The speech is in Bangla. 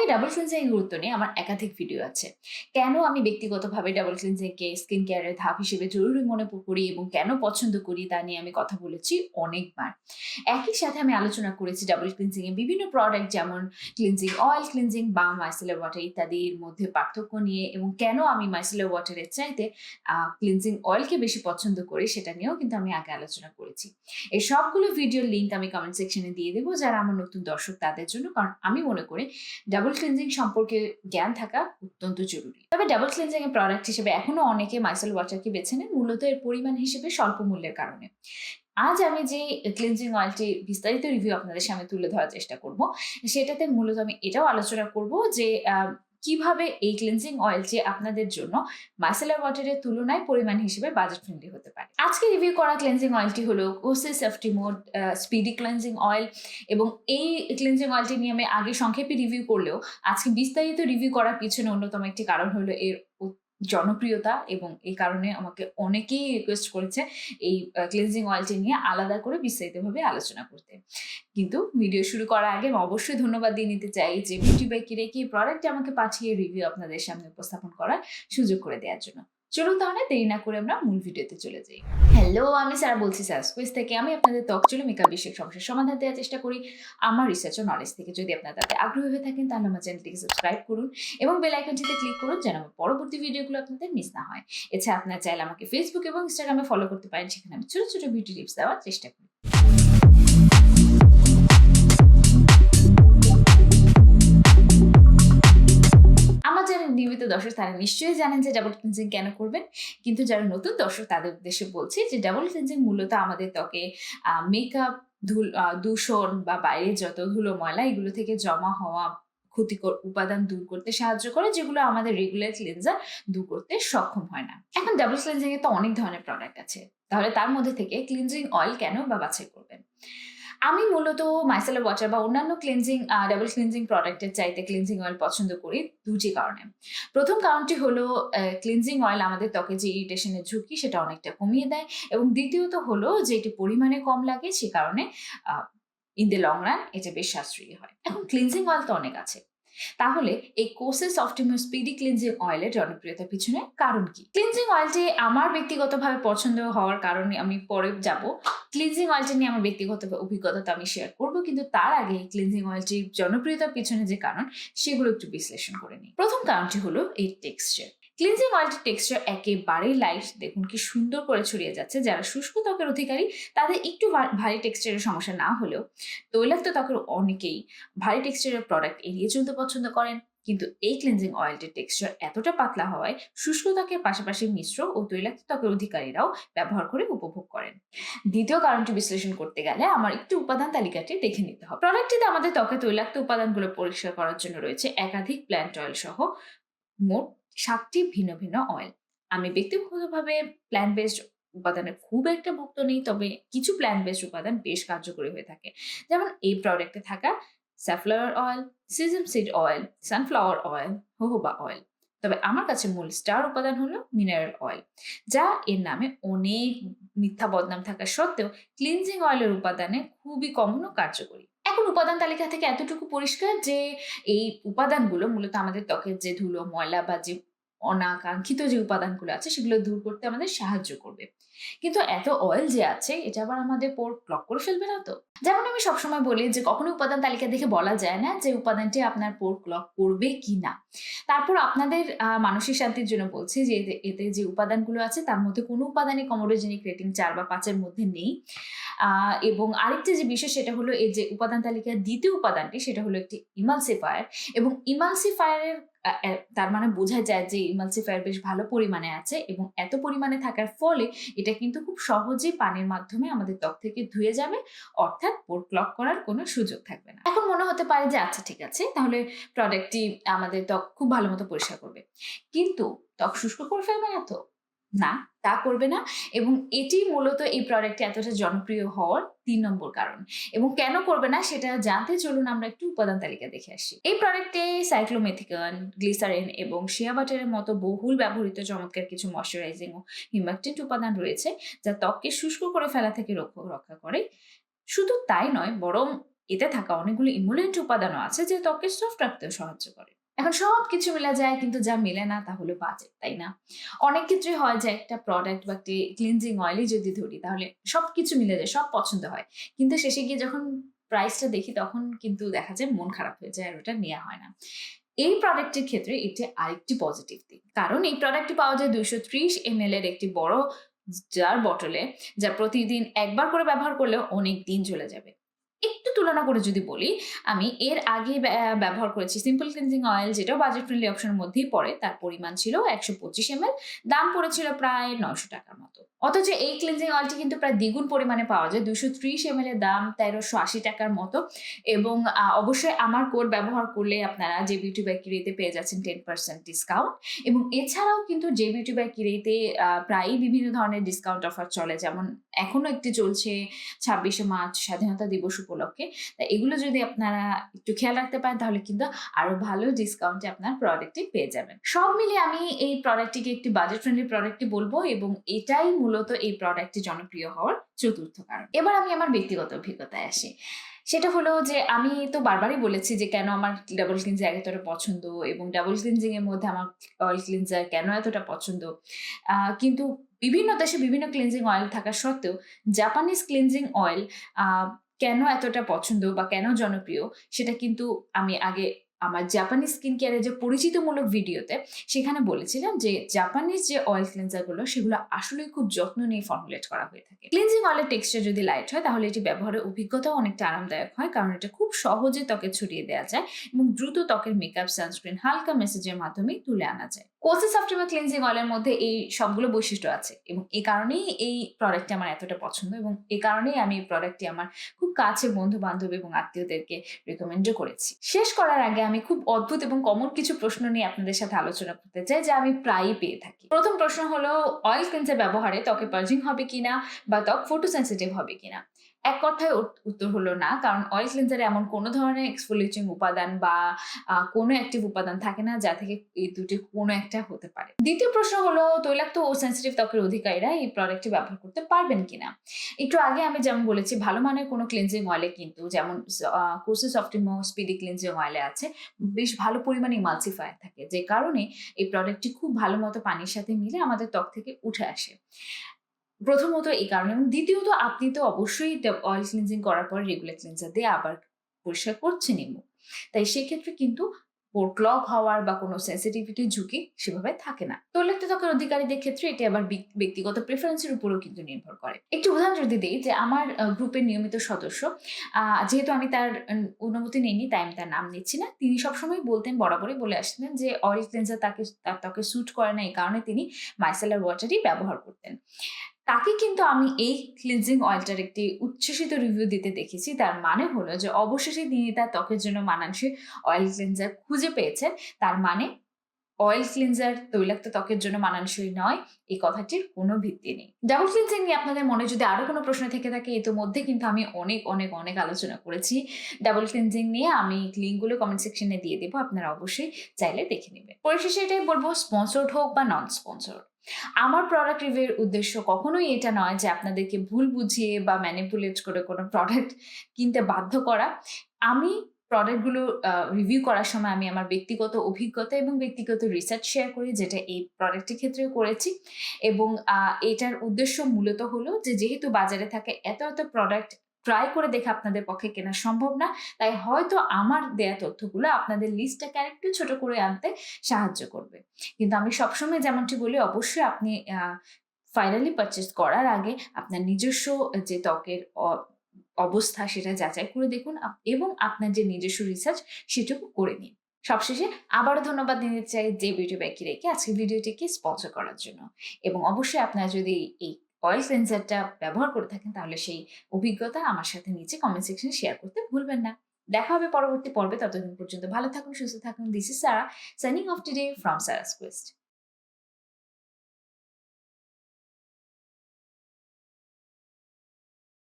ত্বকে ডাবল ক্লিনজিং গুরুত্ব নিয়ে আমার একাধিক ভিডিও আছে। কেন আমি ব্যক্তিগতভাবে ডাবল ক্লিনজিংকে স্কিন কেয়ারের ধাপ হিসেবে জরুরি মনে করি এবং কেন পছন্দ করি তা নিয়ে আমি কথা বলেছি অনেকবার। একই সাথে আমি আলোচনা করেছি ডাবল ক্লিনজিং এর বিভিন্ন প্রোডাক্ট যেমন ক্লিনজিং অয়েল ক্লিনজিং বা মাইসেলার ওয়াটার ইত্যাদির মধ্যে পার্থক্য নিয়ে এবং কেন আমি মাইসেলার ওয়াটারের চাইতে ক্লিনজিং অয়েলকে বেশি পছন্দ করি সেটা নিয়েও কিন্তু আমি আগে আলোচনা করেছি। এই সবগুলো ভিডিওর লিঙ্ক আমি কমেন্ট সেকশনে দিয়ে দেবো, যারা আমার নতুন দর্শক তাদের জন্য, কারণ আমি মনে করি ডাবল ক্লিনজিং সম্পর্কে জ্ঞান থাকা অত্যন্ত জরুরি। তবে ডাবল ক্লিনজিং এর প্রোডাক্ট হিসেবে এখনও অনেকে মাইসেল ওয়াটারকে বেছে নেন, মূলত এর পরিমাণ হিসেবে স্বল্প মূল্যের কারণে। আজ আমি যে ক্লিনজিং অয়েলটি বিস্তারিত রিভিউ আপনাদের সামনে তুলে ধরার চেষ্টা করব, সেটাতে মূলত আমি এটাও আলোচনা করব যে কীভাবে এই ক্লিনজিং অয়েলটি আপনাদের জন্য মাইসেলার ওয়াটারের তুলনায় পরিমাণ হিসেবে বাজেট ফ্রেন্ডলি হতে পারে। আজকে রিভিউ করা ক্লিনজিং অয়েলটি হলো Kose Softymo speedy cleansing oil এবং এই ক্লিনজিং অয়েলটি নিয়ে আমি আগে সংক্ষেপে রিভিউ করলেও আজকে বিস্তারিত রিভিউ করার পিছনে অন্যতম একটি কারণ হলো এর জনপ্রিয়তা এবং এই কারণে আমাকে অনেকেই রিকোয়েস্ট করেছে এই ক্লিনজিং অয়েলটি নিয়ে আলাদা করে বিস্তারিতভাবে আলোচনা করতে। কিন্তু ভিডিও শুরু করার আগে আমি অবশ্যই ধন্যবাদ দিয়ে নিতে চাই যে বিউটি বাইকের এই প্রোডাক্টটি আমাকে পাঠিয়ে রিভিউ আপনাদের সামনে উপস্থাপন করার সুযোগ করে দেওয়ার জন্য। চলুন তাহলে দেরি না করে আমরা মূল ভিডিওতে চলে যাই। হ্যালো আমি স্যার বলছি স্যার স্কুইজ থেকে। আমি আপনাদের ত্বক চুলে মেকআপ বিষয়ক সমস্যার সমাধান দেওয়ার চেষ্টা করি। আমার রিসার্চ ও নলেজ থেকে যদি আপনার তাতে আগ্রহী হয়ে থাকেন, তাহলে আমার চ্যানেলটিকে সাবস্ক্রাইব করুন এবং বেল আইকনটিতে ক্লিক করুন যেন আমার পরবর্তী ভিডিওগুলো আপনাদের মিস না হয়। এছাড়া আপনার চাইলে আমাকে ফেসবুক এবং ইনস্টাগ্রামে ফলো করতে পারেন। সেখানে আমি ছোটো ছোটো বিউটি টিপস দেওয়ার চেষ্টা করি। দর্শক তারা নিশ্চয়ই জানেন যে ডাবল ক্লিনজিং কেন করবেন। কিন্তু যারা নতুন দর্শক, তাদের উদ্দেশ্যে বলছি যে ডাবল ক্লিনজিং মূলত আমাদের ত্বকে মেকআপ ধুল দূষণ বা বাইরে যত ধুলো, ময়লা, এগুলো থেকে জমা হওয়া ক্ষতিকর উপাদান দূর করতে সাহায্য করে, যেগুলো আমাদের রেগুলার ক্লিনজার দূর করতে সক্ষম হয় না। এখন ডাবল ক্লিনজিং এ তো অনেক ধরনের প্রোডাক্ট আছে। তাহলে তার মধ্যে থেকে ক্লিনজিং অয়েল কেন বা বাছাই করবেন? আমি মূলত মাইসেলার ওয়াটার বা অন্যান্য ক্লিনজিং ডাবল ক্লিনজিং প্রোডাক্টের চাইতে ক্লিনজিং অয়েল পছন্দ করি দুটি কারণে। প্রথম কারণটি হলো ক্লিনজিং অয়েল আমাদের ত্বকে যে ইরিটেশনের ঝুঁকি সেটা অনেকটা কমিয়ে দেয় এবং দ্বিতীয়ত হলো যে এটি পরিমাণে কম লাগে সে কারণে ইন দ্য লং রান এটা বেশ সাশ্রয়ী হয়। এখন ক্লিনজিং অয়েল তো অনেক আছে। তাহলে এই কোসেস অপটিমাম স্পিডি ক্লিনজিং অয়েলের জনপ্রিয়তার পিছনে কারণ কি? ক্লিনজিং অয়েলটি আমার ব্যক্তিগতভাবে পছন্দ হওয়ার কারণে আমি পরে যাব। ক্লিনজিং অয়েলটি নিয়ে আমার ব্যক্তিগত অভিজ্ঞতা আমি শেয়ার করব, কিন্তু তার আগে এই ক্লিনজিং অয়েলটির জনপ্রিয়তার পিছনে যে কারণ, সেগুলো একটু বিশ্লেষণ করে নিই। প্রথম কারণটি হলো এই টেক্সচার ক্লিনজিং অয়েলটির টেক্সচার একেবারেই লাইট, দেখুন কি সুন্দর করে ছড়িয়ে যাচ্ছে। যারা শুষ্ক ত্বকের অধিকারী, তাদের একটু ভারী টেক্সচারের সমস্যা না হলেও তৈলাক্ত ত্বকের অনেকেই ভারী টেক্সচারের প্রোডাক্ট এড়িয়ে চলতে পছন্দ করেন। কিন্তু এই ক্লিনজিং অয়েলটির টেক্সচার এতটা পাতলা হওয়ায় শুষ্ক ত্বকের পাশাপাশি মিশ্র ও তৈলাক্ত ত্বকের অধিকারীরাও ব্যবহার করে উপভোগ করেন। দ্বিতীয় কারণটি বিশ্লেষণ করতে গেলে আমার একটু উপাদান তালিকাটি দেখে নিতে হবে। প্রোডাক্টটিতে আমাদের ত্বকে তৈলাক্ত উপাদানগুলো পরিষ্কার করার জন্য রয়েছে একাধিক প্ল্যান্ট অয়েল সহ মোট সাতটি ভিন্ন ভিন্ন অয়েল আমি ব্যক্তিগতভাবে প্ল্যান্ট বেসড উপাদানের খুব একটা ভুক্ত নেই, তবে কিছু প্ল্যান্ট বেসড উপাদান বেশ কার্যকরী হয়ে থাকে। যেমন এই প্রোডাক্টে থাকা safflower oil sesame seed oil sunflower oil jojoba oil তবে আমার কাছে মূল স্টার উপাদান হলো মিনারেল অয়েল যা এর নামে অনেক মিথ্যা বদনাম থাকা সত্ত্বেও ক্লিনজিং অয়েলের উপাদানে খুবই কমন ও কার্যকরী। এখন উপাদান তালিকা থেকে এতটুকু পরিষ্কার যে এই উপাদানগুলো মূলত আমাদের ত্বকের যে ধুলো, ময়লা বা যে অনাকাঙ্ক্ষিত যে উপাদানগুলো আছে, সেগুলো দূর করতে আমাদের সাহায্য করবে। কিন্তু এত অয়েল যে আছে, এটা আবার আমাদের পোর ক্লক করে ফেলবে না তো? যেমন আমি সবসময় বলি যে, কখনো উপাদান তালিকা দেখে বলা যায় না যে উপাদানটি আপনার পোর ক্লক করবে কি না তারপর আপনাদের মানসিক শান্তির জন্য বলছি যে, এতে- যে উপাদানগুলো আছে, তার মধ্যে কোনো উপাদানই কমোডোজেনিক রেটিং চার বা পাঁচের মধ্যে নেই। এবং আরেকটি যে বিষয়, সেটা হলো এই যে উপাদান তালিকার দ্বিতীয় উপাদানটি, সেটা হলো একটি ইমালসিফায়ার এবং ইমালসিফায়ারের তার মানে বোঝা যায় যে ইমালসিফায়ার বেশ ভালো পরিমাণে আছে এবং এত পরিমাণে থাকার ফলে এটা কিন্তু খুব সহজেই পানির মাধ্যমে আমাদের ত্বক থেকে ধুয়ে যাবে, অর্থাৎ পোর ক্লক করার কোনো সুযোগ থাকবে না। এখন মনে হতে পারে যে আচ্ছা ঠিক আছে, তাহলে প্রোডাক্টটি আমাদের ত্বক খুব ভালো মতো পরিষ্কার করবে। কিন্তু ত্বক শুষ্ক করে ফেলবে না তো? না, তা করবে না। এবং এটি মূলত এই প্রোডাক্টটি এতটা জনপ্রিয় হওয়ার তিন নম্বর কারণ। এবং কেন করবে না, সেটা জানতে চলুন আমরা একটু উপাদান তালিকা দেখে আসি। এই প্রোডাক্টে সাইক্লোমেথিকন গ্লিসারিন এবং শিয়া বাটারের মতো বহুল ব্যবহৃত চমৎকার কিছু ময়শ্চারাইজিং ও হিমাক্টেন্ট উপাদান রয়েছে, যা ত্বককে শুষ্ক করে ফেলা থেকে রক্ষা করে। শুধু তাই নয়, বরং এতে থাকা অনেকগুলো ইমুলেন্ট উপাদানও আছে, যে ত্বকে সফট রাখতেও সাহায্য করে। এখন সব কিছু মিলা যায়, কিন্তু যা মিলে না তা হলো বাজেট তাই না? অনেক ক্ষেত্রে হয় যে একটা প্রোডাক্ট বা একটি ক্লিনজিং অয়েলই যদি ধরি, তাহলে সব কিছু মিলে যায়, সব পছন্দ হয়। কিন্তু শেষে গিয়ে যখন প্রাইসটা দেখি, তখন কিন্তু দেখা যায় মন খারাপ হয়ে যায় আর ওটা নেওয়া হয় না। এই প্রোডাক্টের ক্ষেত্রে এটি আরেকটি পজিটিভ দিক। কারণ এই প্রোডাক্টটি পাওয়া যায় দুইশো ত্রিশ এম এর একটি বড় জার বটলে যা প্রতিদিন একবার করে ব্যবহার করলেও অনেক দিন চলে যাবে। একটু তুলনা করে যদি বলি, আমি এর আগে ব্যবহার করেছি সিম্পল ক্লিনজিং অয়েল যেটাও বাজেট ফ্রেন্ডলি অপশনের মধ্যেই পড়ে, তার পরিমাণ ছিল একশো পঁচিশ এম দাম পড়েছিল প্রায় নয়শো টাকার মতো। অথচ এই ক্লিনজিং অয়েলটি কিন্তু প্রায় দ্বিগুণ পরিমাণে পাওয়া যায়, দুশো ত্রিশ এম এর দাম তেরোশো আশি টাকার মতো। এবং অবশ্যই আমার কোড ব্যবহার করলে আপনারা যে বিউটি বাই কিরিতে পেয়ে যাচ্ছেন টেন পার্সেন্ট ডিসকাউন্ট এবং এছাড়াও কিন্তু যে বিউটি বাই কিরিতে প্রায়ই বিভিন্ন ধরনের ডিসকাউন্ট অফার চলে। যেমন এখনও একটি চলছে ছাব্বিশে মার্চ স্বাধীনতা দিবস উপলক্ষে। তা এগুলো যদি আপনারা একটু খেয়াল রাখতে পারেন, তাহলে কিন্তু আরও ভালো ডিসকাউন্টে আপনার প্রোডাক্টটি পেয়ে যাবেন। সব মিলিয়ে আমি এই প্রোডাক্টটিকে একটি বাজেট ফ্রেন্ডলি প্রোডাক্টটি বলব এবং এটাই মূলত এই প্রোডাক্টটি জনপ্রিয় হওয়ার চতুর্থ কারণ। এবার আমি আমার ব্যক্তিগত অভিজ্ঞতায় আসি। সেটা হলো যে আমি তো বারবারই বলেছি যে কেন আমার ডাবল ক্লিনজার এতটা পছন্দ এবং ডাবল ক্লিনজিং এর মধ্যে আমার অয়েল ক্লিনজার কেন এতটা পছন্দ? কিন্তু বিভিন্ন দেশে বিভিন্ন ক্লিনজিং অয়েল থাকা সত্ত্বেও জাপানিজ ক্লিনজিং অয়েল কেন এতটা পছন্দ বা কেন জনপ্রিয় সেটা কিন্তু আমি আগে আমার জাপানিজ স্কিন কেয়ারের যে পরিচিতমূলক ভিডিওতে সেখানে বলেছিলাম যে জাপানিজ যে অয়েল ক্লিনজারগুলো সেগুলো আসলে খুব যত্ন নিয়ে ফর্মুলেট করা হয়ে থাকে। ক্লিনজিং অয়েলের টেক্সচার যদি লাইট হয় তাহলে এটি ব্যবহারের অভিজ্ঞতাও অনেকটা আরামদায়ক হয় কারণ এটা খুব সহজে ত্বকে ছড়িয়ে দেওয়া যায় এবং দ্রুত ত্বকের মেকআপ সানস্ক্রিন হালকা মেসেজের মাধ্যমে তুলে আনা যায়। কোসিস অপটিমা ক্লিনজিং অয়েলের মধ্যে এই সবগুলো বৈশিষ্ট্য আছে এবং এই কারণেই এই প্রোডাক্টটি আমার এতটা পছন্দ এবং এই কারণেই আমি এই প্রোডাক্টটি আমার খুব কাছে বন্ধু বান্ধব এবং আত্মীয়দেরকে রেকমেন্ডও করেছি। শেষ করার আগে আমি খুব অদ্ভুত এবং কমন কিছু প্রশ্ন নিয়ে আপনাদের সাথে আলোচনা করতে চাই যা আমি প্রায়ই পেয়ে থাকি। প্রথম প্রশ্ন হলো অয়েল ক্লিনজার ব্যবহারে ত্বকে পার্জিং হবে কিনা বা ত্বক ফটো সেন্সিটিভ হবে কিনা? এক কথায় উত- উত্তর হলো না। কারণ অয়েল ক্লিনজারে এমন কোনো ধরনের এক্সফোলিয়েটিং উপাদান বা কোনো অ্যাক্টিভ উপাদান থাকে না যা থেকে এই দুটি কোনো একটা হতে পারে। দ্বিতীয় প্রশ্ন হলো, তৈলাক্ত ও সেন্সিটিভ ত্বকের অধিকারীরা এই প্রোডাক্টটি ব্যবহার করতে পারবেন কিনা? একটু আগে আমি যেমন বলেছি, ভালো মানের কোনো ক্লিনজিং অয়েলে কিন্তু যেমন কোর্সেস অপটিমো স্পিডি ক্লিনজিং অয়েলে আছে, বেশ ভালো পরিমাণে ইমালসিফায়ার থাকে। যে কারণে এই প্রোডাক্টটি খুব ভালো মতো পানির সাথে মিলে আমাদের ত্বক থেকে উঠে আসে। প্রথমত এই কারণে এবং দ্বিতীয়ত আপনি তো অবশ্যই অয়েল ক্লিনজিং করার পর রেগুলার ক্লিনজার দিয়ে আবার পরিষ্কার করছেনই মুখ তাই সেক্ষেত্রে কিন্তু ক্লগ হওয়ার বা কোনো সেন্সিটিভিটির ঝুঁকি সেভাবে থাকে না। তৈলাক্ত ত্বকের অধিকারীদের ক্ষেত্রে এটি আবার ব্যক্তিগত প্রেফারেন্সের উপরেও কিন্তু নির্ভর করে। একটু উদাহরণ যদি দিই যে আমার গ্রুপের নিয়মিত সদস্য যেহেতু আমি তার অনুমতি নিইনি, তাই আমি তার নাম নিচ্ছি না। তিনি সবসময় বলতেন, বরাবরই বলে আসতেন যে অয়েল ক্লিনজার তাকে, তার ত্বকে স্যুট করে না, এই কারণে তিনি মাইসেলার ওয়াটারই ব্যবহার করতেন। তাকে কিন্তু আমি এই ক্লিনজিং অয়েলটার একটি উচ্ছ্বসিত রিভিউ দিতে দেখেছি। তার মানে হলো যে অবশেষে তিনি তার ত্বকের জন্য মানানসই অয়েল ক্লিনজার খুঁজে পেয়েছেন। তার মানে অয়েল ক্লিনজার তৈলাক্ত ত্বকের জন্য মানানসই নয়, এই কথাটির কোনো ভিত্তি নেই। ডাবল ক্লিনজিং নিয়ে আপনাদের মনে যদি আরও কোনো প্রশ্ন থেকে থাকে ইতোমধ্যে কিন্তু আমি অনেক অনেক অনেক আলোচনা করেছি। ডাবল ক্লিনজিং নিয়ে আমি লিঙ্কগুলো কমেন্ট সেকশনে দিয়ে দেবো, আপনারা অবশ্যই চাইলে দেখে নেবেন। পরিশেষে এটাই বলব স্পন্সর্ড হোক বা নন স্পন্সর্ড আমার প্রোডাক্ট রিভিউর উদ্দেশ্য কখনোই এটা নয় যে আপনাদেরকে ভুল বুঝিয়ে বা ম্যানিপুলেট করে কোনো প্রোডাক্ট কিনতে বাধ্য করা। আমি প্রোডাক্টগুলো রিভিউ করার সময় আমি আমার ব্যক্তিগত অভিজ্ঞতা এবং ব্যক্তিগত রিসার্চ শেয়ার করি যেটা এই প্রোডাক্টের ক্ষেত্রেও করেছি। এবং এটার উদ্দেশ্য মূলত হলো যে যেহেতু বাজারে থাকে এত এত প্রোডাক্ট ট্রাই করে দেখে আপনাদের পক্ষে কেনা সম্ভব না। তাই হয়তো আমার দেয়া তথ্যগুলো আপনাদের লিস্টটাকে আরেকটু ছোট করে আনতে সাহায্য করবে। কিন্তু আমি সবসময় যেমনটি বলি, অবশ্যই আপনি ফাইনালি পারচেস করার আগে আপনার নিজস্ব যে ত্বকের অবস্থা সেটা যাচাই করে দেখুন এবং আপনার যে নিজস্ব রিসার্চ সেটুকু করে নিন। সবশেষে আবারও ধন্যবাদ দিতে চাই যে ভিডিও ব্যাকি রেখে আজকে ভিডিওটিকে স্পন্সর করার জন্য। এবং অবশ্যই আপনারা যদি এই অয়েল ক্লেন্সারটা ব্যবহার করে থাকেন, তাহলে সেই অভিজ্ঞতা আমার সাথে নিচে কমেন্ট সেকশনে শেয়ার করতে ভুলবেন না। দেখা হবে পরবর্তী পর্বে, ততদিন পর্যন্ত ভালো থাকুন, সুস্থ থাকুন। This is Sara signing off today from Sara's quest